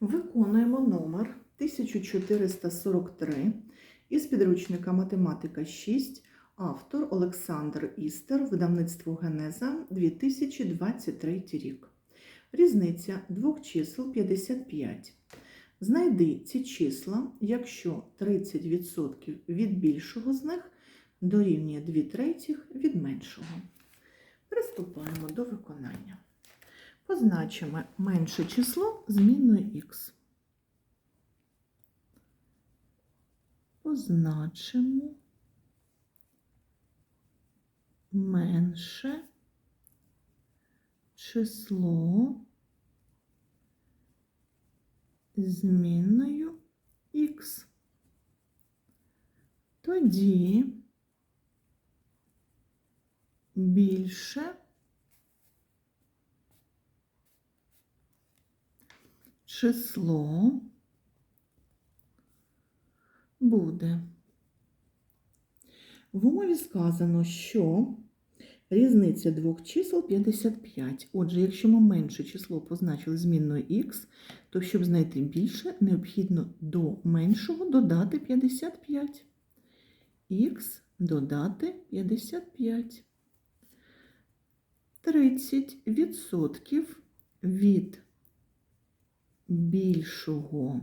Виконуємо номер 1443 із підручника Математика 6, автор Олександр Істер, видавництво Генеза 2023 рік. Різниця двох чисел 55. Знайди ці числа, якщо 30% від більшого з них дорівнює 2 третіх від меншого. Приступаємо до виконання. Позначимо менше число змінною х. Позначимо менше число змінною х. Тоді більше число буде. В умові сказано, що різниця двох чисел 55. Отже, якщо ми менше число позначили змінною х, то щоб знайти більше, необхідно до меншого додати 55. Х додати 55. 30% від більшого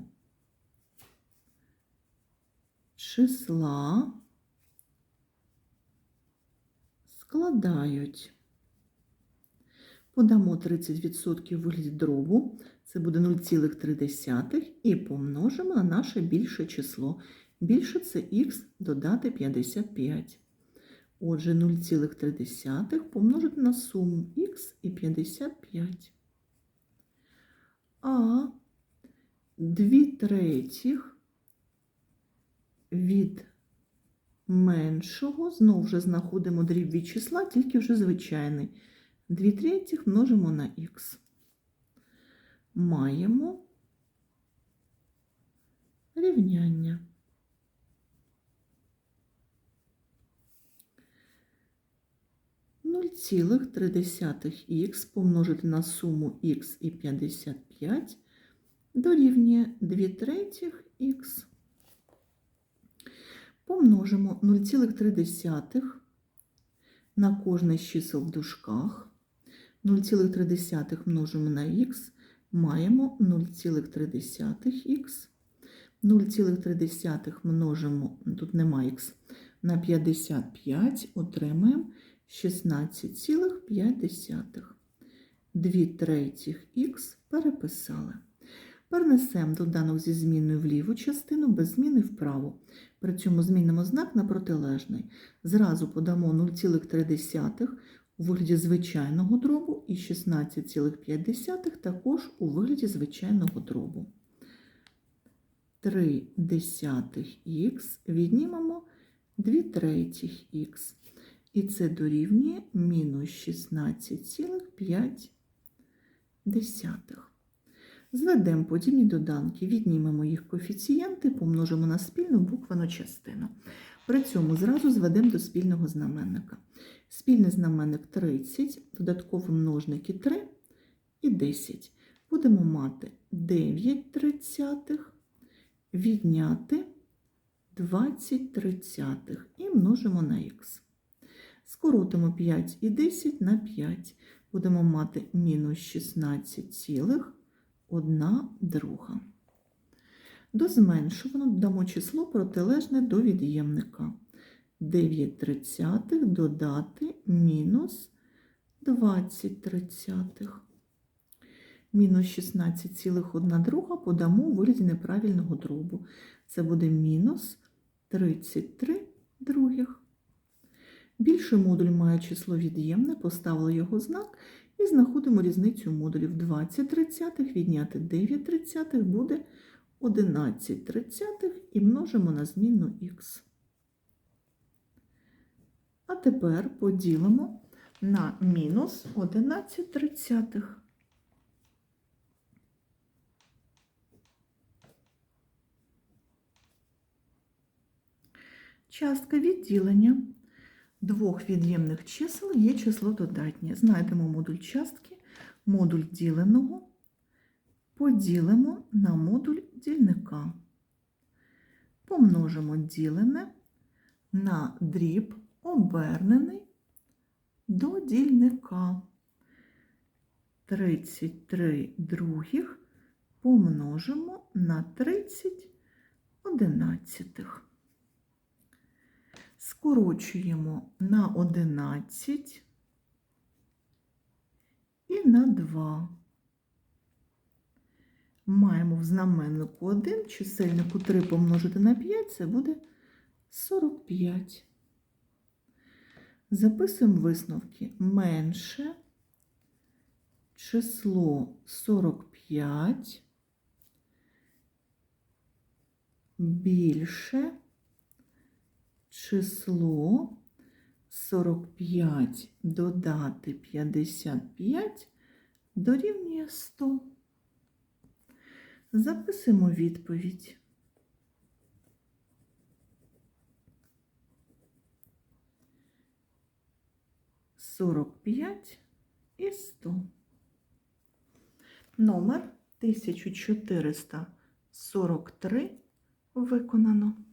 числа складають. Подамо 30% у вигляді дробу, це буде 0,3 і помножимо на наше більше число. Більше це х додати 55. Отже, 0,3 помножити на суму х і 55. А 2 третіх від меншого, знову вже знаходимо дріб від числа, тільки вже звичайний. 2 третіх множимо на х. Маємо рівняння. Цілих х помножити на суму х і 55 дорівнює 2 третіх х. Помножимо 0,3 на кожне з чисел в дужках. 0,3 множимо на х, маємо 0,3х. 0,3 множимо, тут нема х, на 55, отримаємо 16,5. 2 третіх х переписали. Перенесемо доданок зі зміною в ліву частину, без зміни вправо. При цьому змінимо знак на протилежний. Зразу подамо 0,3 у вигляді звичайного дробу і 16,5 також у вигляді звичайного дробу. 3 десятих х віднімемо 2 третіх х. І це дорівнює мінус 16,5. Зведемо подібні доданки, віднімемо їх коефіцієнти, помножимо на спільну буквену частину. При цьому зразу зведемо до спільного знаменника. Спільний знаменник 30, додаткові множники 3 і 10. Будемо мати 9 тридцятих, відняти 20 тридцятих і множимо на х. Скоротимо 5 і 10 на 5. Будемо мати мінус 16 цілих. 1 друга. До зменшуваного додамо число протилежне до від'ємника. 9 тридцятих додати мінус 20 тридцятих. Мінус 16,1 друга подамо у вигляді неправильного дробу. Це буде мінус 33 других. Більший модуль має число від'ємне, поставили його знак і знаходимо різницю модулів. 20 тридцятих відняти 9 тридцятих буде 11 тридцятих і множимо на змінну х. А тепер поділимо на мінус 11 тридцятих. Частка відділення двох від'ємних чисел є число додатнє. Знайдемо модуль частки, модуль діленого поділимо на модуль дільника. Помножимо ділене на дріб обернений до дільника. 33 других помножимо на 30 одинадцятих. Скорочуємо на 11 і на 2. Маємо в знаменнику 1, чисельнику 3 помножити на 5, це буде 45. Записуємо висновки менше число 45 більше число 45 додати 55 дорівнює 100. Записуємо відповідь. Сорок п'ять і сто. Номер 1443 виконано.